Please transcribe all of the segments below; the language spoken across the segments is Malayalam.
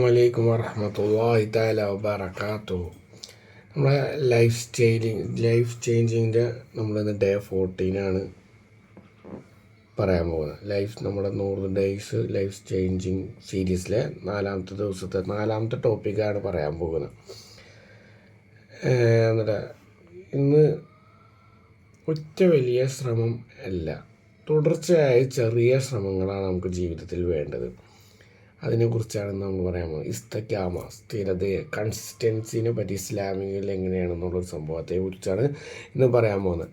വലൈക്കും വറഹമത്തല്ലാഹി തആല വബറകാത്തു നമ്മളെ ലൈഫ് സ്റ്റൈലിങ് ലൈഫ് ചേഞ്ചിങ്ങിന്റെ നമ്മളിന്ന് ഡേ ഫോർട്ടീനാണ് പറയാൻ പോകുന്നത്. ലൈഫ് നമ്മുടെ നൂറ് ഡേയ്സ് ലൈഫ് ചേഞ്ചിങ് സീരീസിലെ നാലാമത്തെ ദിവസത്തെ നാലാമത്തെ ടോപ്പിക്കാണ് പറയാൻ പോകുന്നത്. എന്നിട്ട് ഇന്ന് ഒറ്റ വലിയ ശ്രമം അല്ല തുടർച്ചയായ ചെറിയ ശ്രമങ്ങളാണ് നമുക്ക് ജീവിതത്തിൽ വേണ്ടത്. അതിനെക്കുറിച്ചാണ് നമ്മൾ പറയാൻ പോകുന്നത്. ഇസ്തക്കാമ സ്ഥിരതയെ കൺസിസ്റ്റൻസിനെ പറ്റി ഇസ്ലാമികയിൽ എങ്ങനെയാണെന്നുള്ളൊരു സംഭവത്തെ കുറിച്ചാണ് ഇന്ന് പറയാൻ പോകുന്നത്.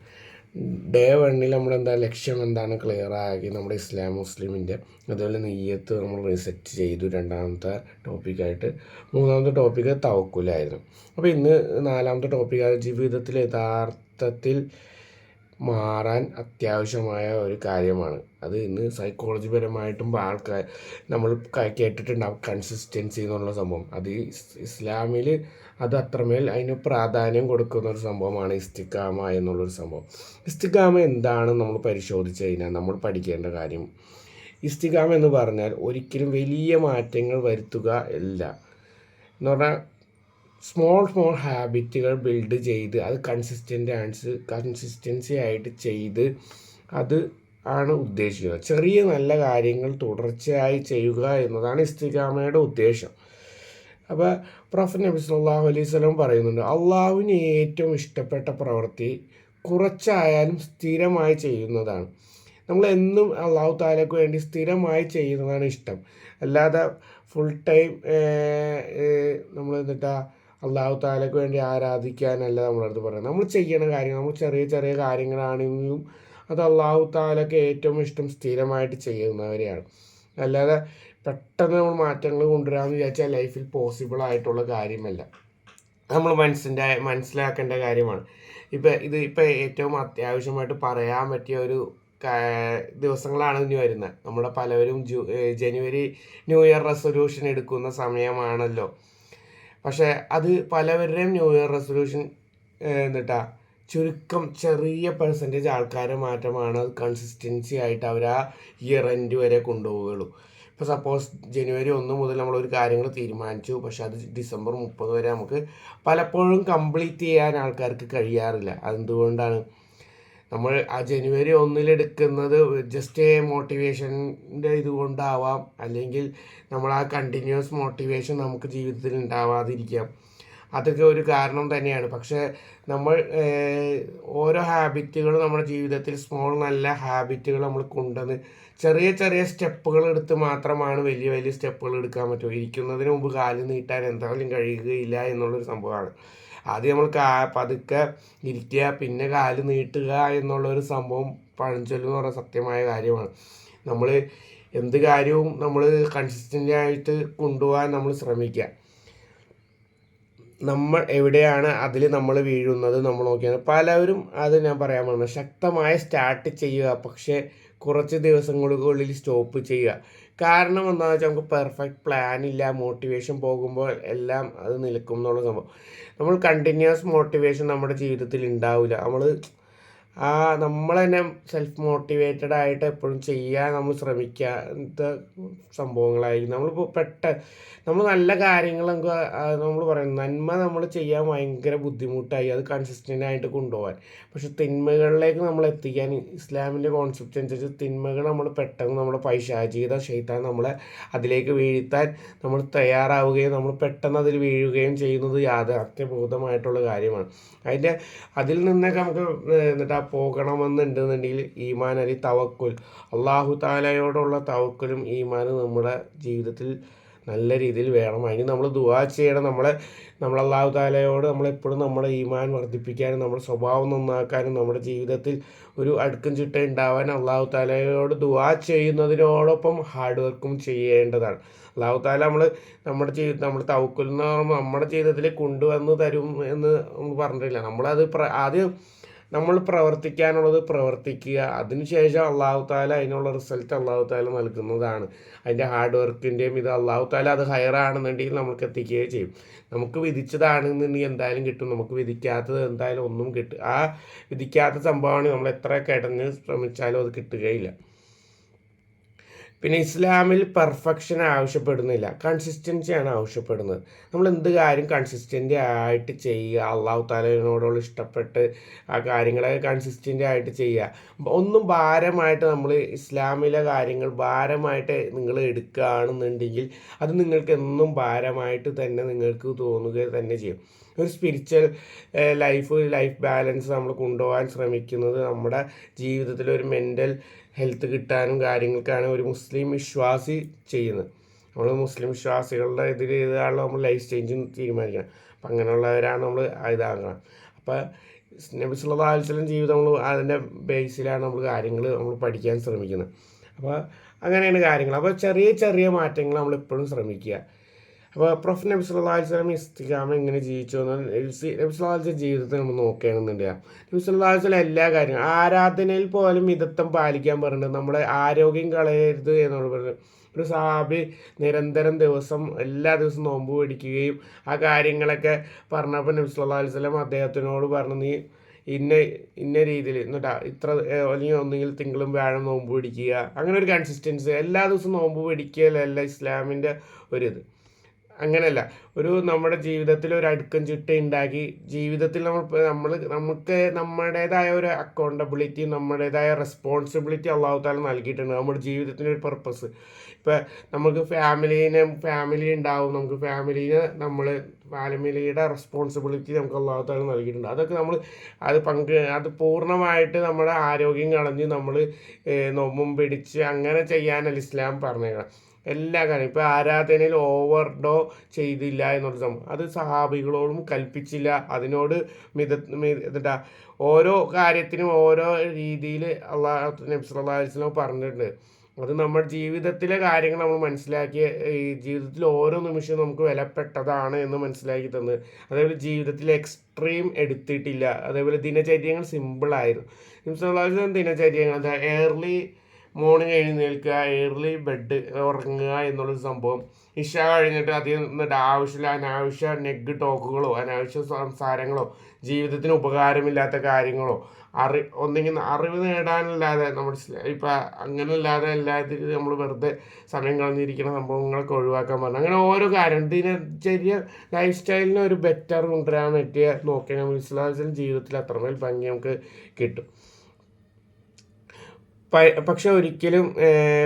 ഡേ വണ്ണിൽ നമ്മളെന്താ ലക്ഷ്യം എന്താണ് ക്ലിയർ ആക്കി നമ്മുടെ ഇസ്ലാം മുസ്ലിമിന്റെ അതുപോലെ നെയ്യത്ത് നമ്മൾ റിസെറ്റ് ചെയ്തു രണ്ടാമത്തെ ടോപ്പിക്കായിട്ട് മൂന്നാമത്തെ ടോപ്പിക്ക് തവക്കുലായിരുന്നു അപ്പോൾ ഇന്ന് നാലാമത്തെ ടോപ്പിക്കായ ജീവിതത്തിൽ യഥാർത്ഥത്തിൽ മാറാൻ അത്യാവശ്യമായ ഒരു കാര്യമാണ്. അത് ഇന്ന് സൈക്കോളജി പരമായിട്ടും ആൾക്കാർ നമ്മൾ കേട്ടിട്ടുണ്ടാവും കൺസിസ്റ്റൻസി എന്നുള്ള സംഭവം. അത് ഇസ്ലാമിൽ അത് അത്രമേൽ അതിന് പ്രാധാന്യം കൊടുക്കുന്ന ഒരു സംഭവമാണ് ഇസ്തിക്കാമ എന്നുള്ളൊരു സംഭവം. ഇസ്തിക്കാമ എന്താണ് നമ്മൾ പരിശോധിച്ച് കഴിഞ്ഞാൽ നമ്മൾ പഠിക്കേണ്ട കാര്യം. ഇസ്തിക്കാമ എന്ന് പറഞ്ഞാൽ ഒരിക്കലും വലിയ മാറ്റങ്ങൾ വരുത്തുക ഇല്ല എന്ന് പറഞ്ഞാൽ സ്മോൾ സ്മോൾ ഹാബിറ്റുകൾ ബിൽഡ് ചെയ്ത് അത് കൺസിസ്റ്റന്റ് ആൻസ് കൺസിസ്റ്റൻസി ആയിട്ട് ചെയ്ത് അത് ആണ് ഉദ്ദേശിക്കുന്നത് ചെറിയ നല്ല കാര്യങ്ങൾ തുടർച്ചയായി ചെയ്യുക എന്നതാണ് ഇസ്തികാമയുടെ ഉദ്ദേശം. അപ്പോൾ പ്രൊഫറ്റ് നബി സല്ലല്ലാഹു അലൈഹി സ്വലം പറയുന്നുണ്ട് അള്ളാഹുവിന് ഏറ്റവും ഇഷ്ടപ്പെട്ട പ്രവൃത്തി കുറച്ചായാലും സ്ഥിരമായി ചെയ്യുന്നതാണ്. നമ്മൾ എന്നും അള്ളാഹു താലയ്ക്ക് വേണ്ടി സ്ഥിരമായി ചെയ്യുന്നതാണ് ഇഷ്ടം. അല്ലാതെ ഫുൾ ടൈം നമ്മൾ എന്നിട്ടാ അള്ളാഹു താലയ്ക്ക് വേണ്ടി ആരാധിക്കാനല്ല നമ്മളടുത്ത് പറയുന്നത്. നമ്മൾ ചെയ്യണ കാര്യങ്ങൾ നമ്മൾ ചെറിയ ചെറിയ കാര്യങ്ങളാണെങ്കിലും അത് അള്ളാഹു താലയ്ക്ക് ഏറ്റവും ഇഷ്ടം സ്ഥിരമായിട്ട് ചെയ്യുന്നവരെയാണ്. അല്ലാതെ പെട്ടെന്ന് നമ്മൾ മാറ്റങ്ങൾ കൊണ്ടുവരാമെന്ന് വിചാരിച്ചാൽ ലൈഫിൽ പോസിബിൾ ആയിട്ടുള്ള കാര്യമല്ല. നമ്മൾ മനസ്സിന്റെ മനസ്സിലാക്കേണ്ട കാര്യമാണ്. ഇപ്പം ഇത് ഇപ്പം ഏറ്റവും അത്യാവശ്യമായിട്ട് പറയാൻ പറ്റിയ ഒരു ദിവസങ്ങളാണ് ഇനി വരുന്നത്. നമ്മുടെ പലവരും ജനുവരി ന്യൂ ഇയർ റെസൊല്യൂഷൻ എടുക്കുന്ന സമയമാണല്ലോ. പക്ഷേ അത് പലവരുടെയും ന്യൂ ഇയർ റെസൊല്യൂഷൻ എന്നിട്ടാ ചുരുക്കം ചെറിയ പെർസെന്റേജ് ആൾക്കാരെ മാറ്റമാണ് അത് കൺസിസ്റ്റൻസി ആയിട്ട് അവർ ആ ഇയർ എൻഡ് വരെ കൊണ്ടുപോവുകയുള്ളൂ. ഇപ്പോൾ സപ്പോസ് ജനുവരി ഒന്ന് മുതൽ നമ്മളൊരു കാര്യങ്ങൾ തീരുമാനിച്ചു പക്ഷെ അത് ഡിസംബർ മുപ്പത് വരെ നമുക്ക് പലപ്പോഴും കംപ്ലീറ്റ് ചെയ്യാൻ ആൾക്കാർക്ക് കഴിയാറില്ല. അതെന്തുകൊണ്ടാണ്? നമ്മൾ ആ ജനുവരി ഒന്നിലെടുക്കുന്നത് ജസ്റ്റ് മോട്ടിവേഷന്റെ ഇതുകൊണ്ടാവാം അല്ലെങ്കിൽ നമ്മൾ ആ കണ്ടിന്യൂസ് മോട്ടിവേഷൻ നമുക്ക് ജീവിതത്തിൽ ഉണ്ടാവാതിരിക്കാം അതൊക്കെ ഒരു കാരണം തന്നെയാണ്. പക്ഷേ നമ്മൾ ഓരോ ഹാബിറ്റുകൾ നമ്മുടെ ജീവിതത്തിൽ സ്മോൾ നല്ല ഹാബിറ്റുകൾ നമ്മൾ കൊണ്ടുവന്ന് ചെറിയ ചെറിയ സ്റ്റെപ്പുകൾ എടുത്ത് മാത്രമാണ് വലിയ വലിയ സ്റ്റെപ്പുകൾ എടുക്കാൻ പറ്റുമോ ഇരിക്കുന്നതിന് മുമ്പ് കാൽ നീട്ടാൻ എന്തായാലും കഴിയുകയില്ല എന്നുള്ളൊരു സംഭവമാണ്. ആദ്യം നമ്മൾ കാ പതുക്കെ ഇരിക്കുക പിന്നെ കാൽ നീട്ടുക എന്നുള്ളൊരു സംഭവം പഴഞ്ചൊല്ലെന്ന് പറഞ്ഞ സത്യമായ കാര്യമാണ്. നമ്മൾ എന്ത് കാര്യവും നമ്മൾ കൺസിസ്റ്റന്റ് ആയിട്ട് കൊണ്ടുപോകാൻ നമ്മൾ ശ്രമിക്കുക. നമ്മൾ എവിടെയാണ് അതിൽ നമ്മൾ വീഴുന്നത് നമ്മൾ നോക്കിയാൽ പലവരും അത് ഞാൻ പറയാൻ പോകുന്നത് ശക്തമായ സ്റ്റാർട്ട് ചെയ്യുക പക്ഷേ കുറച്ച് ദിവസങ്ങൾക്കുള്ളിൽ സ്റ്റോപ്പ് ചെയ്യുക. കാരണം എന്താണെന്ന് വെച്ചാൽ നമുക്ക് പെർഫെക്റ്റ് പ്ലാൻ ഇല്ല മോട്ടിവേഷൻ പോകുമ്പോൾ എല്ലാം അത് നിൽക്കും എന്നുള്ള സംഭവം. നമ്മൾ കണ്ടിന്യൂസ് മോട്ടിവേഷൻ നമ്മുടെ ജീവിതത്തിൽ ഉണ്ടാവില്ല നമ്മൾ ആ നമ്മൾ തന്നെ സെൽഫ് മോട്ടിവേറ്റഡ് ആയിട്ട് എപ്പോഴും ചെയ്യാൻ നമ്മൾ ശ്രമിക്കാത്ത സംഭവങ്ങളായിരിക്കും. നമ്മളിപ്പോൾ പെട്ട നമ്മൾ നല്ല കാര്യങ്ങൾ നമുക്ക് നമ്മൾ പറയുന്നത് നന്മ നമ്മൾ ചെയ്യാൻ ഭയങ്കര ബുദ്ധിമുട്ടായി. അത് കൺസിസ്റ്റന്റ് ആയിട്ട് കൊണ്ടുപോകാൻ പക്ഷെ തിന്മകളിലേക്ക് നമ്മൾ എത്തിക്കാൻ ഇസ്ലാമിന്റെ കോൺസെപ്റ്റ് അനുസരിച്ച് തിന്മകൾ നമ്മൾ പെട്ടെന്ന് നമ്മുടെ പൈശാചികത ഷെയ്ത്താൻ നമ്മളെ അതിലേക്ക് വീഴ്ത്താൻ നമ്മൾ തയ്യാറാവുകയും നമ്മൾ പെട്ടെന്ന് അതിൽ വീഴുകയും ചെയ്യുന്നത് യാഥാർത്ഥ്യബോധമായിട്ടുള്ള കാര്യമാണ്. അതിന്റെ അതിൽ നിന്നൊക്കെ നമുക്ക് എന്നിട്ട് പോകണമെന്നുണ്ടെന്നുണ്ടെങ്കിൽ ഈമാൻ അലി തവക്കുൽ. അള്ളാഹു താലയോടുള്ള തവക്കുലും ഈമാനും നമ്മുടെ ജീവിതത്തിൽ നല്ല രീതിയിൽ വേണം. അതിന് നമ്മൾ ദുവാ ചെയ്യണം. നമ്മളെ നമ്മൾ അള്ളാഹു താലയോട് നമ്മളെപ്പോഴും നമ്മുടെ ഈമാൻ വർദ്ധിപ്പിക്കാനും നമ്മുടെ സ്വഭാവം നന്നാക്കാനും നമ്മുടെ ജീവിതത്തിൽ ഒരു അടുക്കും ചിട്ട ഉണ്ടാവാൻ അള്ളാഹു താലയോട് ദുവാ ചെയ്യുന്നതിനോടൊപ്പം ഹാർഡ് വർക്കും ചെയ്യേണ്ടതാണ്. അള്ളാഹു താല നമ്മൾ നമ്മുടെ ജീവിതം നമ്മൾ തവക്കുൽ എന്ന് പറയുമ്പോൾ നമ്മുടെ ജീവിതത്തിൽ കൊണ്ടുവന്ന് തരും എന്ന് നമ്മൾ പറഞ്ഞിട്ടില്ല. നമ്മളത് ആദ്യം നമ്മൾ പ്രവർത്തിക്കാനുള്ളത് പ്രവർത്തിക്കുക. അതിനുശേഷം അള്ളാഹു താല അതിനുള്ള റിസൾട്ട് അള്ളാഹു താല നൽകുന്നതാണ്. അതിന്റെ ഹാർഡ് വർക്കിന്റെയും ഇത് അള്ളാഹു താല അത് ഹയറാണെന്നുണ്ടെങ്കിൽ നമുക്ക് എത്തിക്കുകയും ചെയ്യും. നമുക്ക് വിധിച്ചതാണെന്നുണ്ടെങ്കിൽ എന്തായാലും കിട്ടും. നമുക്ക് വിധിക്കാത്തത് എന്തായാലും ഒന്നും കിട്ടും ആ വിധിക്കാത്ത സംഭവമാണ് നമ്മൾ എത്ര കിടന്ന് ശ്രമിച്ചാലും അത് കിട്ടുകയില്ല. പിന്നെ ഇസ്ലാമിൽ പെർഫെക്ഷൻ ആവശ്യപ്പെടുന്നില്ല. കൺസിസ്റ്റൻസിയാണ് ആവശ്യപ്പെടുന്നത്. നമ്മൾ എന്ത് കാര്യം കൺസിസ്റ്റന്റ് ആയിട്ട് ചെയ്യുക അള്ളാഹു താലയോടുള്ള ഇഷ്ടപ്പെട്ട് ആ കാര്യങ്ങളെ കൺസിസ്റ്റന്റ് ആയിട്ട് ചെയ്യുക. ഒന്നും ഭാരമായിട്ട് നമ്മൾ ഇസ്ലാമിലെ കാര്യങ്ങൾ ഭാരമായിട്ട് നിങ്ങൾ എടുക്കുകയാണെന്നുണ്ടെങ്കിൽ അത് നിങ്ങൾക്ക് എന്നും ഭാരമായിട്ട് തന്നെ നിങ്ങൾക്ക് തോന്നുക തന്നെ ചെയ്യും. ഒരു സ്പിരിച്വൽ ലൈഫ് ലൈഫ് ബാലൻസ് നമ്മൾ കൊണ്ടുപോകാൻ ശ്രമിക്കുന്നത് നമ്മുടെ ജീവിതത്തിൽ ഒരു മെന്റൽ ഹെൽത്ത് കിട്ടാനും കാര്യങ്ങൾക്കാണ് ഒരു മുസ്ലിം വിശ്വാസി ചെയ്യുന്നത്. നമ്മൾ മുസ്ലിം വിശ്വാസികളുടെ ഇതിൽ ഇതാണല്ലോ നമ്മൾ ലൈഫ് ചേഞ്ചും തീരുമാനിക്കണം. അപ്പം അങ്ങനെയുള്ളവരാണ് നമ്മൾ ഇതാകണം അപ്പോൾ നബി സുല്ലാ അലിസ്ലം ജീവിതം നമ്മൾ അതിന്റെ ബേസിലാണ് നമ്മൾ കാര്യങ്ങൾ നമ്മൾ പഠിക്കാൻ ശ്രമിക്കുന്നത്. അപ്പോൾ അങ്ങനെയാണ് കാര്യങ്ങൾ അപ്പോൾ ചെറിയ ചെറിയ മാറ്റങ്ങൾ നമ്മൾ എപ്പോഴും ശ്രമിക്കുക. അപ്പോൾ പ്രൊഫ് നബി സല്ലാ വസല്ലം ഇസ്തിഖാമ എങ്ങനെ ജീവിച്ചു എന്ന് നബി സല്ലാ വസ്ലം ജീവിതത്തിൽ നമ്മൾ നോക്കുകയാണെന്നുണ്ടെങ്കിൽ നബി സല്ലാ വസ്ലം എല്ലാ കാര്യങ്ങളും ആരാധനയിൽ പോലും മിതത്വം പാലിക്കാൻ പറഞ്ഞിട്ട് നമ്മുടെ ആരോഗ്യം കളയരുത് എന്നുള്ള പറഞ്ഞു. ഒരു സാബി നിരന്തരം ദിവസം എല്ലാ ദിവസവും നോമ്പ് പിടിക്കുകയും ആ കാര്യങ്ങളൊക്കെ പറഞ്ഞപ്പോൾ നബി സല്ലാ വസല്ലം അദ്ദേഹത്തിനോട് പറഞ്ഞു നീ ഇന്ന ഇന്ന രീതിയിൽ എന്നിട്ടാ ഇത്ര അല്ലെങ്കിൽ ഒന്നുകിൽ തിങ്കളും വ്യാഴം നോമ്പ് പിടിക്കുക. അങ്ങനെ ഒരു കൺസിസ്റ്റൻസി എല്ലാ ദിവസവും നോമ്പ് പിടിക്കുകയല്ല ഇസ്ലാമിന്റെ ഒരിത് അങ്ങനെയല്ല. ഒരു നമ്മുടെ ജീവിതത്തിൽ ഒരു അടുക്കം ചിട്ട ഉണ്ടാക്കി ജീവിതത്തിൽ നമ്മൾ നമ്മൾ നമുക്ക് നമ്മുടേതായ ഒരു അക്കൗണ്ടബിലിറ്റി നമ്മുടേതായ റെസ്പോൺസിബിലിറ്റി അള്ളാഹു താല നൽകിയിട്ടുണ്ട്. നമ്മുടെ ജീവിതത്തിന്റെ ഒരു പർപ്പസ് ഇപ്പം നമുക്ക് ഫാമിലീനെ ഫാമിലി ഉണ്ടാവും നമുക്ക് ഫാമിലീനെ നമ്മൾ ഫാമിലിയുടെ റെസ്പോൺസിബിലിറ്റി നമുക്ക് അള്ളാഹു താല നൽകിയിട്ടുണ്ട്. അതൊക്കെ നമ്മൾ അത് പങ്ക് അത് പൂർണമായിട്ട് നമ്മുടെ ആരോഗ്യം കളഞ്ഞ് നമ്മൾ നോമ്പും പിടിച്ച് അങ്ങനെ ചെയ്യാനല്ല ഇസ്ലാം പറഞ്ഞേക്കണം. എല്ലാ കാര്യം ഇപ്പോൾ ആരാധനയിൽ ഓവർഡോ ചെയ്തില്ല എന്നുള്ള സംഭവം. അത് സഹാബികളോടും കൽപ്പിച്ചില്ല. അതിനോട് മിത എന്താ ഓരോ കാര്യത്തിനും ഓരോ രീതിയിൽ അള്ളാഹു നബി വസല്ലം പറഞ്ഞിട്ടുണ്ട്. അത് നമ്മുടെ ജീവിതത്തിലെ കാര്യങ്ങൾ നമ്മൾ മനസ്സിലാക്കിയ ഈ ജീവിതത്തിൽ ഓരോ നിമിഷവും നമുക്ക് വിലപ്പെട്ടതാണ് എന്ന് മനസ്സിലാക്കി തന്നത്. അതേപോലെ ജീവിതത്തിൽ എക്സ്ട്രീം എടുത്തിട്ടില്ല. അതേപോലെ ദിനചര്യങ്ങൾ സിമ്പിളായിരുന്നു ദിനചര്യങ്ങൾ എന്താ എയർലി മോർണിംഗ് എഴുന്നേൽക്കുക ഏർലി ബെഡ് ഉറങ്ങുക എന്നുള്ളൊരു സംഭവം. ഇഷ കഴിഞ്ഞിട്ട് അധികം എന്നിട്ട് ആവശ്യമില്ല അനാവശ്യ നെഗ് ടോക്കുകളോ അനാവശ്യ സംസാരങ്ങളോ ജീവിതത്തിന് ഉപകാരമില്ലാത്ത കാര്യങ്ങളോ അറി ഒന്നെങ്കിൽ അറിവ് നേടാനല്ലാതെ നമ്മൾ ഇപ്പം അങ്ങനെ അല്ലാതെ എല്ലാത്തിനും നമ്മൾ വെറുതെ സമയം കളഞ്ഞിരിക്കുന്ന സംഭവങ്ങളൊക്കെ ഒഴിവാക്കാൻ പറഞ്ഞു. അങ്ങനെ ഓരോ കാര്യം ദിനചര്യ ലൈഫ് സ്റ്റൈലിന് ഒരു ബെറ്റർ കൊണ്ടുവരാൻ പറ്റിയ നോക്കിയാൽ ഇസ്ലാം ജീവിതത്തിൽ അത്രമേൽ ഭംഗി നമുക്ക് കിട്ടും. പക്ഷെ ഒരിക്കലും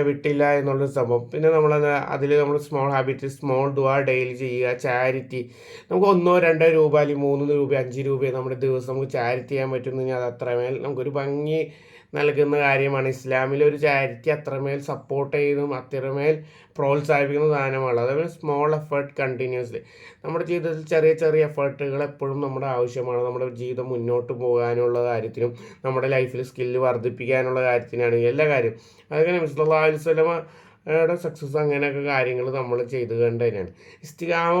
വിട്ടില്ല എന്നുള്ളൊരു സംഭവം. പിന്നെ നമ്മൾ അതിൽ നമ്മൾ സ്മോൾ ഹാബിറ്റ് സ്മോൾ ദുവാ ഡെയിലി ചെയ്യുക ചാരിറ്റി നമുക്ക് ഒന്നോ രണ്ടോ രൂപ അല്ലെങ്കിൽ മൂന്ന് രൂപ അഞ്ച് രൂപ നമ്മുടെ ദിവസം നമുക്ക് ചാരിറ്റി ചെയ്യാൻ പറ്റുന്നെങ്കിൽ അത് അത്രമേൽ നമുക്കൊരു ഭംഗി നൽകുന്ന കാര്യമാണ്. ഇസ്ലാമിൽ ഒരു ചാരിറ്റി അത്രമേൽ സപ്പോർട്ട് ചെയ്യുന്നതും അത്രമേൽ പ്രോത്സാഹിപ്പിക്കുന്ന സാധനമാണ്. അതേപോലെ സ്മോൾ എഫേർട്ട് കണ്ടിന്യൂസ്ലി നമ്മുടെ ജീവിതത്തിൽ ചെറിയ ചെറിയ എഫേർട്ടുകൾ എപ്പോഴും നമ്മുടെ ആവശ്യമാണ്. നമ്മുടെ ജീവിതം മുന്നോട്ട് പോകാനുള്ള കാര്യത്തിനും നമ്മുടെ ലൈഫിൽ സ്കില്ല് വർദ്ധിപ്പിക്കാനുള്ള കാര്യത്തിനാണെങ്കിൽ എല്ലാ കാര്യം അതൊക്കെ നബിസ്വല്ലാ അലുസ്വലമ യുടെ സക്സസ് അങ്ങനെയൊക്കെ കാര്യങ്ങൾ നമ്മൾ ചെയ്ത് കണ്ട് തന്നെയാണ്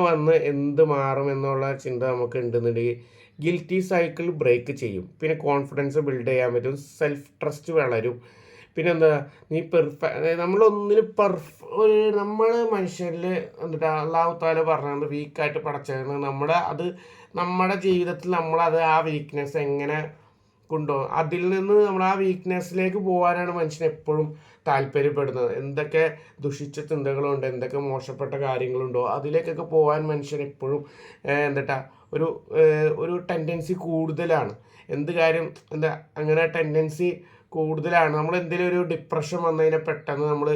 വന്ന് എന്ത് മാറും എന്നുള്ള ചിന്ത നമുക്ക് ഉണ്ടെന്നുണ്ടെങ്കിൽ ഗിൽറ്റി സൈക്കിൾ ബ്രേക്ക് ചെയ്യും. പിന്നെ കോൺഫിഡൻസ് ബിൽഡ് ചെയ്യാൻ പറ്റും സെൽഫ് ട്രസ്റ്റ് വളരും. പിന്നെ എന്താ നീ പെർഫെ നമ്മളൊന്നിന് പെർഫ് ഒരു നമ്മൾ മനുഷ്യരിൽ എന്നിട്ട് അള്ളാഹുത്താല പറഞ്ഞത് വീക്കായിട്ട് പടച്ചത് നമ്മുടെ അത് നമ്മുടെ ജീവിതത്തിൽ നമ്മളത് ആ വീക്ക്നെസ് എങ്ങനെ കൊണ്ടുപോകും അതിൽ നിന്ന് നമ്മൾ ആ വീക്ക്നെസ്സിലേക്ക് പോകാനാണ് മനുഷ്യൻ എപ്പോഴും താല്പര്യപ്പെടുന്നത്. എന്തൊക്കെ ദുഷിച്ച ചിന്തകളുണ്ട് എന്തൊക്കെ മോശപ്പെട്ട കാര്യങ്ങളുണ്ടോ അതിലേക്കൊക്കെ പോകാൻ മനുഷ്യൻ എപ്പോഴും എന്താ ഒരു ഒരു ടെൻഡൻസി കൂടുതലാണ്. എന്ത് കാര്യം എന്താ അങ്ങനെ ടെൻഡൻസി കൂടുതലാണ്. നമ്മൾ എന്തെങ്കിലും ഒരു ഡിപ്രഷൻ വന്നതിനെ പെട്ടെന്ന് നമ്മൾ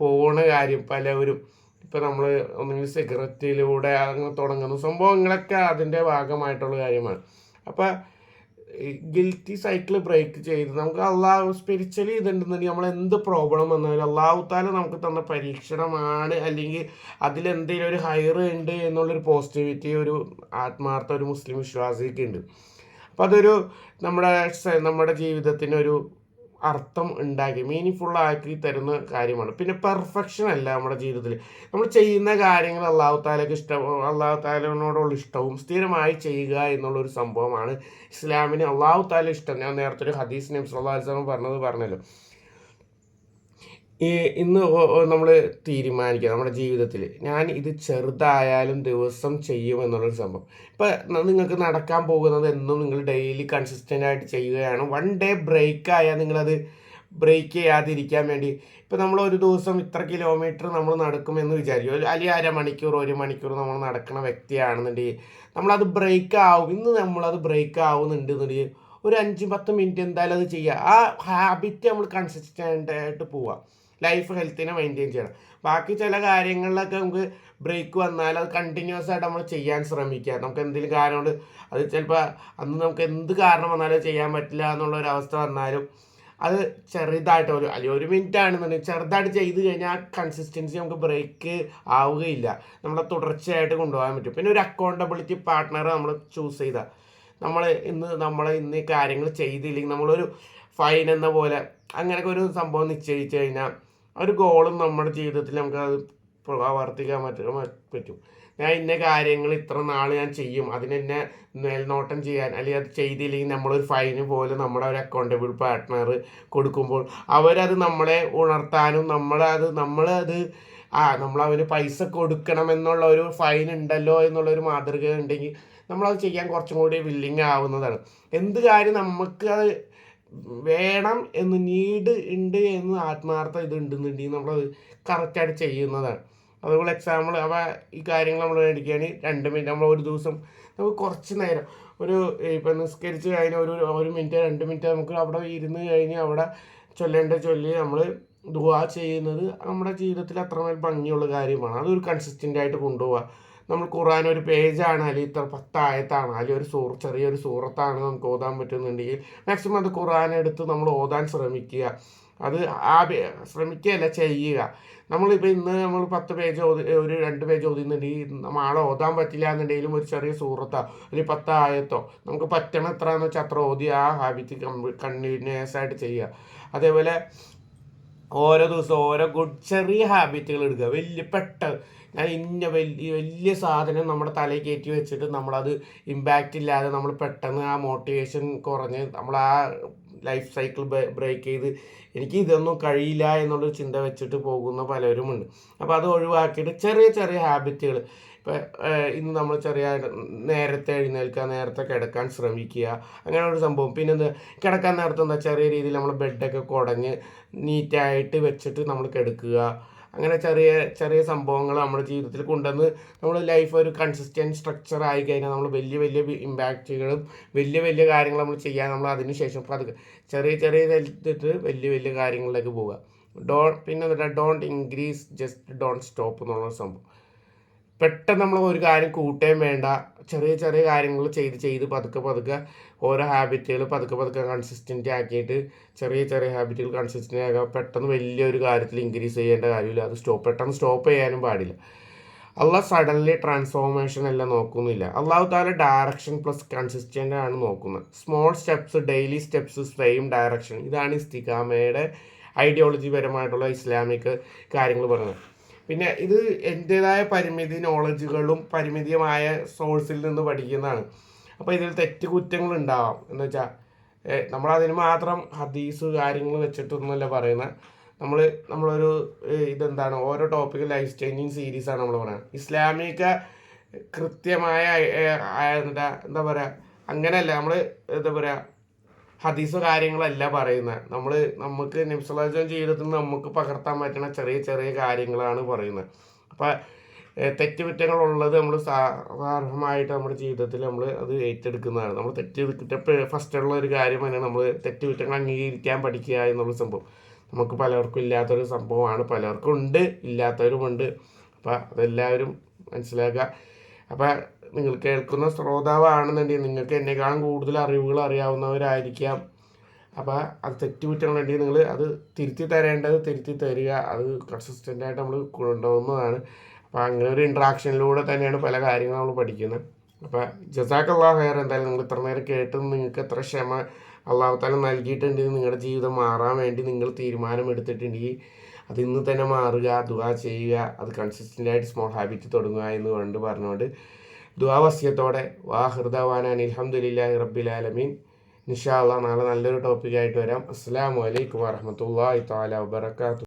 പോണ കാര്യം പലവരും ഇപ്പം നമ്മൾ ഒന്നുകിൽ സിഗരറ്റിലൂടെ അങ്ങനെ തുടങ്ങുന്ന സംഭവങ്ങളൊക്കെ അതിന്റെ ഭാഗമായിട്ടുള്ള കാര്യമാണ്. അപ്പോൾ ഗിൽറ്റി സൈക്കിൾ ബ്രേക്ക് ചെയ്ത് നമുക്ക് അള്ളാഹു സ്പിരിച്വലി ഇതുണ്ടെന്നുണ്ടെങ്കിൽ നമ്മൾ എന്ത് പ്രോബ്ലം വന്നാലും അള്ളാഹു താല നമുക്ക് തന്ന പരീക്ഷണമാണ്. അല്ലെങ്കിൽ അതിലെന്തെങ്കിലും ഒരു ഹയർ ഉണ്ട് എന്നുള്ളൊരു പോസിറ്റിവിറ്റി ഒരു ആത്മാർത്ഥ ഒരു മുസ്ലിം വിശ്വാസിക്ക് ഉണ്ട്. അപ്പോൾ അതൊരു നമ്മുടെ നമ്മുടെ ജീവിതത്തിന് ഒരു അർത്ഥം ഉണ്ടാക്കി മീനിങ് ആക്കി തരുന്ന കാര്യമാണ്. പിന്നെ പെർഫെക്ഷൻ അല്ല നമ്മുടെ ജീവിതത്തിൽ നമ്മൾ ചെയ്യുന്ന കാര്യങ്ങൾ അള്ളാഹു താലക്ക് ഇഷ്ടം അള്ളാഹു താലിനോടുള്ള ഇഷ്ടവും സ്ഥിരമായി ചെയ്യുക എന്നുള്ളൊരു സംഭവമാണ് ഇസ്ലാമിന് അള്ളാഹു താല ഇഷ്ടം. ഞാൻ നേരത്തെ ഒരു ഹദീസ് നബി സല്ലാ പറഞ്ഞത് പറഞ്ഞല്ലോ. ഈ ഇന്ന് നമ്മൾ തീരുമാനിക്കുക നമ്മുടെ ജീവിതത്തിൽ ഞാൻ ഇത് ചെറുതായാലും ദിവസം ചെയ്യും എന്നുള്ളൊരു സംഭവം. ഇപ്പം നിങ്ങൾക്ക് നടക്കാൻ പോകുന്നത് എന്നും നിങ്ങൾ ഡെയിലി കൺസിസ്റ്റന്റ് ആയിട്ട് ചെയ്യുകയാണ്. വൺ ഡേ ബ്രേക്ക് ആയാൽ നിങ്ങളത് ബ്രേക്ക് ചെയ്യാതിരിക്കാൻ വേണ്ടി. ഇപ്പം നമ്മൾ ഒരു ദിവസം ഇത്ര കിലോമീറ്റർ നമ്മൾ നടക്കുമെന്ന് വിചാരിക്കും. അല്ലെങ്കിൽ അരമണിക്കൂർ ഒരു മണിക്കൂർ നമ്മൾ നടക്കുന്ന വ്യക്തിയാണെന്നുണ്ടെങ്കിൽ നമ്മളത് ബ്രേക്ക് ആവും. ഇന്ന് നമ്മളത് ബ്രേക്ക് ആവുന്നുണ്ടെന്നുണ്ടെങ്കിൽ ഒരു അഞ്ച് പത്ത് മിനിറ്റ് എന്തായാലും അത് ചെയ്യുക ആ ഹാബിറ്റ് നമ്മൾ കൺസിസ്റ്റന്റ് ആയിട്ട് പോവുക ലൈഫ് ഹെൽത്തിനെ മെയിന്റെയിൻ ചെയ്യണം. ബാക്കി ചില കാര്യങ്ങളിലൊക്കെ നമുക്ക് ബ്രേക്ക് വന്നാൽ അത് കണ്ടിന്യൂസ് ആയിട്ട് നമ്മൾ ചെയ്യാൻ ശ്രമിക്കുക. നമുക്ക് എന്തെങ്കിലും കാരണം കൊണ്ട് അത് ചിലപ്പോൾ അന്ന് നമുക്ക് എന്ത് കാരണം വന്നാലും ചെയ്യാൻ പറ്റില്ല എന്നുള്ള ഒരു അവസ്ഥ വന്നാലും അത് ചെറുതായിട്ട് ഒരു അല്ലെങ്കിൽ ഒരു മിനിറ്റ് ആണെന്നുണ്ടെങ്കിൽ ചെറുതായിട്ട് ചെയ്ത് കഴിഞ്ഞാൽ ആ കൺസിസ്റ്റൻസി നമുക്ക് ബ്രേക്ക് ആവുകയില്ല. നമ്മളെ തുടർച്ചയായിട്ട് കൊണ്ടുപോകാൻ പറ്റും. പിന്നെ ഒരു അക്കൗണ്ടബിലിറ്റി പാർട്ട്ണറെ നമ്മൾ ചൂസ് ചെയ്താൽ നമ്മൾ ഇന്ന് നമ്മൾ ഇന്ന് കാര്യങ്ങൾ ചെയ്തില്ലെങ്കിൽ നമ്മളൊരു ഫൈൻ എന്ന പോലെ അങ്ങനെയൊക്കെ ഒരു സംഭവം നിശ്ചയിച്ചു കഴിഞ്ഞാൽ ഒരു ഗോളും നമ്മുടെ ജീവിതത്തിൽ നമുക്ക് അത് പ്രവർത്തിക്കാൻ പറ്റും പറ്റും. ഞാൻ ഇന്ന കാര്യങ്ങൾ ഇത്ര നാൾ ഞാൻ ചെയ്യും. അതിനെന്നെ മേൽനോട്ടം ചെയ്യാൻ അല്ലെങ്കിൽ അത് ചെയ്തില്ലെങ്കിൽ നമ്മളൊരു ഫൈന് പോലെ നമ്മുടെ ഒരു അക്കൗണ്ടബിൾ പാർട്ട്ണർ കൊടുക്കുമ്പോൾ അവരത് നമ്മളെ ഉണർത്താനും നമ്മളത് നമ്മളത് ആ നമ്മൾ അവന് പൈസ കൊടുക്കണം എന്നുള്ള ഒരു ഫൈൻ ഉണ്ടല്ലോ എന്നുള്ള ഒരു മാതൃക ഉണ്ടെങ്കിൽ നമ്മളത് ചെയ്യാൻ കുറച്ചും കൂടി വില്ലിങ് ആവുന്നതാണ്. എന്ത് കാര്യം നമുക്ക് അത് വേണം എന്ന് നീഡ് ഉണ്ട് എന്ന് ആത്മാർത്ഥം ഇത് ഉണ്ടെന്നുണ്ടെങ്കിൽ നമ്മളത് കറക്റ്റായിട്ട് ചെയ്യുന്നതാണ്. അതുപോലെ എക്സാമ്പിൾ അവ ഈ കാര്യങ്ങൾ നമ്മൾ മേടിക്കുകയാണെങ്കിൽ രണ്ട് മിനിറ്റ് നമ്മൾ ഒരു ദിവസം നമുക്ക് കുറച്ച് നേരം ഒരു ഇപ്പം നിസ്കരിച്ച് കഴിഞ്ഞ ഒരു ഒരു മിനിറ്റ് രണ്ട് മിനിറ്റ് നമുക്ക് അവിടെ ഇരുന്ന് കഴിഞ്ഞ് അവിടെ ചൊല്ലേണ്ട ചൊല്ലി നമ്മൾ ദുവാ ചെയ്യുന്നത് നമ്മുടെ ജീവിതത്തിൽ അത്രമേൽ ഭംഗിയുള്ള കാര്യമാണ്. അതൊരു കൺസിസ്റ്റന്റ് ആയിട്ട് കൊണ്ടുപോവുക. നമ്മൾ ഖുറാൻ ഒരു പേജാണ് അല്ലെങ്കിൽ ഇത്ര പത്തായത്താണ് അല്ലെങ്കിൽ ഒരു സൂറ ചെറിയൊരു സൂറത്താണ് നമുക്ക് ഓതാൻ പറ്റുന്നുണ്ടെങ്കിൽ മാക്സിമം അത് ഖുറാൻ എടുത്ത് നമ്മൾ ഓതാൻ ശ്രമിക്കുക. അത് ആ ശ്രമിക്കുകയല്ല ചെയ്യുക. നമ്മളിപ്പോൾ ഇന്ന് നമ്മൾ പത്ത് പേജ് ഓതി ഒരു രണ്ട് പേജ് ഓതുന്നുണ്ടെങ്കിൽ നാളെ ഓതാൻ പറ്റില്ല എന്നുണ്ടെങ്കിലും ഒരു ചെറിയ സൂറത്തോ അല്ലെങ്കിൽ പത്ത് ആയത്തോ നമുക്ക് പറ്റണ എത്രയാണെന്ന് വെച്ചാൽ അത്ര ഓതി ആ ഹാബിറ്റ് കണ്ടിന്യൂസ് ആയിട്ട് ചെയ്യുക. അതേപോലെ ഓരോ ദിവസം ഓരോ ഗുഡ് ചെറിയ ഹാബിറ്റുകൾ എടുക്കുക. വലിയ പെട്ട ഞാൻ ഇന്ന വലിയ വലിയ സാധനം നമ്മുടെ തലയിൽ കയറ്റി വെച്ചിട്ട് നമ്മളത് ഇമ്പാക്റ്റ് ഇല്ലാതെ നമ്മൾ പെട്ടെന്ന് ആ മോട്ടിവേഷൻ കുറഞ്ഞ് നമ്മൾ ആ ലൈഫ് സൈക്കിൾ ബ്രേക്ക് ചെയ്ത് എനിക്ക് ഇതൊന്നും കഴിയില്ല എന്നുള്ളൊരു ചിന്ത വെച്ചിട്ട് പോകുന്ന പലരുമുണ്ട്. അപ്പോൾ അത് ഒഴിവാക്കിയിട്ട് ചെറിയ ചെറിയ ഹാബിറ്റുകൾ ഇപ്പോൾ ഇന്ന് നമ്മൾ ചെറിയ നേരത്തെ എഴുന്നേൽക്കുക നേരത്തെ കിടക്കാൻ ശ്രമിക്കുക അങ്ങനെ ഒരു സംഭവം. പിന്നെ എന്ത് കിടക്കാൻ നേരത്തെ എന്താ ചെറിയ രീതിയിൽ നമ്മൾ ബെഡൊക്കെ കുടഞ്ഞ് നീറ്റായിട്ട് വെച്ചിട്ട് നമ്മൾ കിടക്കുക. അങ്ങനെ ചെറിയ ചെറിയ സംഭവങ്ങൾ നമ്മുടെ ജീവിതത്തിൽ കൊണ്ടുവന്ന് നമ്മൾ ലൈഫ് ഒരു കൺസിസ്റ്റന്റ് സ്ട്രക്ചർ ആയി കഴിഞ്ഞാൽ നമ്മൾ വലിയ വലിയ ഇമ്പാക്റ്റുകളും വലിയ വലിയ കാര്യങ്ങൾ നമ്മൾ ചെയ്യാൻ നമ്മൾ അതിന് ശേഷം പതുക്കെ ചെറിയ ചെറിയ എടുത്തിട്ട് വലിയ വലിയ കാര്യങ്ങളിലേക്ക് പോവുക. ഡോ പിന്നെ എന്താ don't increase just don't stop എന്നുള്ള സംഭവം. പെട്ടെന്ന് നമ്മൾ ഒരു കാര്യം കൂട്ടുകയും വേണ്ട. ചെറിയ ചെറിയ കാര്യങ്ങൾ ചെയ്ത് ചെയ്ത് പതുക്കെ പതുക്കെ ഓരോ ഹാബിറ്റുകൾ പതുക്കെ പതുക്കെ കൺസിസ്റ്റന്റ് ആക്കിയിട്ട് ചെറിയ ചെറിയ ഹാബിറ്റുകൾ കൺസിസ്റ്റന്റ് ആക്കുക. പെട്ടെന്ന് വലിയൊരു കാര്യത്തിൽ ഇൻക്രീസ് ചെയ്യേണ്ട കാര്യമില്ല. അത് സ്റ്റോപ്പ് പെട്ടെന്ന് സ്റ്റോപ്പ് ചെയ്യാനും പാടില്ല. അള്ളാഹ് സഡൻലി ട്രാൻസ്ഫോർമേഷൻ എല്ലാം നോക്കുന്നില്ല. അള്ളാഹു താല ഡയറക്ഷൻ പ്ലസ് കൺസിസ്റ്റന്റ് ആണ് നോക്കുന്നത്. Small steps daily steps same direction ഇതാണ് ഇസ്തികാമയുടെ ഐഡിയോളജി പരമായിട്ടുള്ള ഇസ്ലാമിക് കാര്യങ്ങൾ പറയുന്നത് പിന്നെ ഇത് എന്റേതായ പരിമിതി നോളജുകളും പരിമിതിയുമായ സോഴ്സിൽ നിന്ന് പഠിക്കുന്നതാണ്. അപ്പോൾ ഇതിൽ തെറ്റ് കുറ്റങ്ങൾ ഉണ്ടാവാം. എന്ന് വെച്ചാൽ നമ്മളതിന് മാത്രം ഹദീസ് കാര്യങ്ങൾ വെച്ചിട്ടൊന്നുമല്ല പറയുന്നത് നമ്മൾ നമ്മളൊരു ഇതെന്താണ് ഓരോ ടോപ്പിക് ലൈഫ് ചേഞ്ചിങ് സീരീസാണ് നമ്മൾ പറയുന്നത് ഇസ്ലാമിക കൃത്യമായ എന്താ എന്താ പറയുക അങ്ങനെയല്ല. നമ്മൾ എന്താ പറയുക ഹദീസ് കാര്യങ്ങളല്ല പറയുന്നത് നമ്മൾ നമുക്ക് നിംസലാജൻ ജീവിതത്തിൽ നമുക്ക് പകർത്താൻ പറ്റുന്ന ചെറിയ ചെറിയ കാര്യങ്ങളാണ് പറയുന്നത് അപ്പം തെറ്റുകുറ്റങ്ങളുള്ളത് നമ്മൾ സാധാരണമായിട്ട് നമ്മുടെ ജീവിതത്തിൽ നമ്മൾ അത് ഏറ്റെടുക്കുന്നതാണ്. നമ്മൾ തെറ്റുകുറ്റ ഫസ്റ്റ് ഉള്ള ഒരു കാര്യം തന്നെ നമ്മൾ തെറ്റുകുറ്റങ്ങൾ അംഗീകരിക്കാൻ പഠിക്കുക എന്നുള്ള സംഭവം. നമുക്ക് പലർക്കും ഇല്ലാത്തൊരു സംഭവമാണ്. പലർക്കും ഉണ്ട് ഇല്ലാത്തവരുമുണ്ട്. അപ്പം അതെല്ലാവരും മനസ്സിലാക്കുക. അപ്പം നിങ്ങൾ കേൾക്കുന്ന ശ്രോതാവാണെന്നുണ്ടെങ്കിൽ നിങ്ങൾക്ക് എന്നെക്കാളും കൂടുതൽ അറിവുകൾ അറിയാവുന്നവരായിരിക്കാം. അപ്പോൾ അത് തെറ്റുകുറ്റങ്ങളുണ്ടെങ്കിൽ നിങ്ങൾ അത് തിരുത്തി തരേണ്ടത് തിരുത്തി തരിക. അത് കൺസിസ്റ്റന്റ് ആയിട്ട് നമ്മൾ കൊണ്ടുപോകുന്നതാണ്. അപ്പോൾ അങ്ങനെ ഒരു ഇൻട്രാക്ഷനിലൂടെ തന്നെയാണ് പല കാര്യങ്ങളും നമ്മൾ പഠിക്കുന്നത്. അപ്പോൾ ജസാഖല്ലാ ഹെയർ എന്തായാലും നിങ്ങൾ ഇത്ര നേരം കേട്ട് നിങ്ങൾക്ക് എത്ര ക്ഷമ അള്ളാഹു താല നൽകിയിട്ടുണ്ടെങ്കിൽ നിങ്ങളുടെ ജീവിതം മാറാൻ വേണ്ടി നിങ്ങൾ തീരുമാനം എടുത്തിട്ടുണ്ടെങ്കിൽ അത് ഇന്ന് തന്നെ മാറുക ദുവാ ചെയ്യുക അത് കൺസിസ്റ്റന്റ് ആയിട്ട് സ്മോൾ ഹാബിറ്റ് തുടങ്ങുക എന്ന് കണ്ട് പറഞ്ഞുകൊണ്ട് ദുവാവസ്യത്തോടെ വാ വാഹൃദവാന അലഹമുല്ലാഹി റബ്ബിലാലമീൻ നിഷാ അള്ളാഹ് നാളെ നല്ലൊരു ടോപ്പിക്കായിട്ട് വരാം. അസ്സാം വലൈക്കും വാഹമത്തല്ലാ താല വാത്തു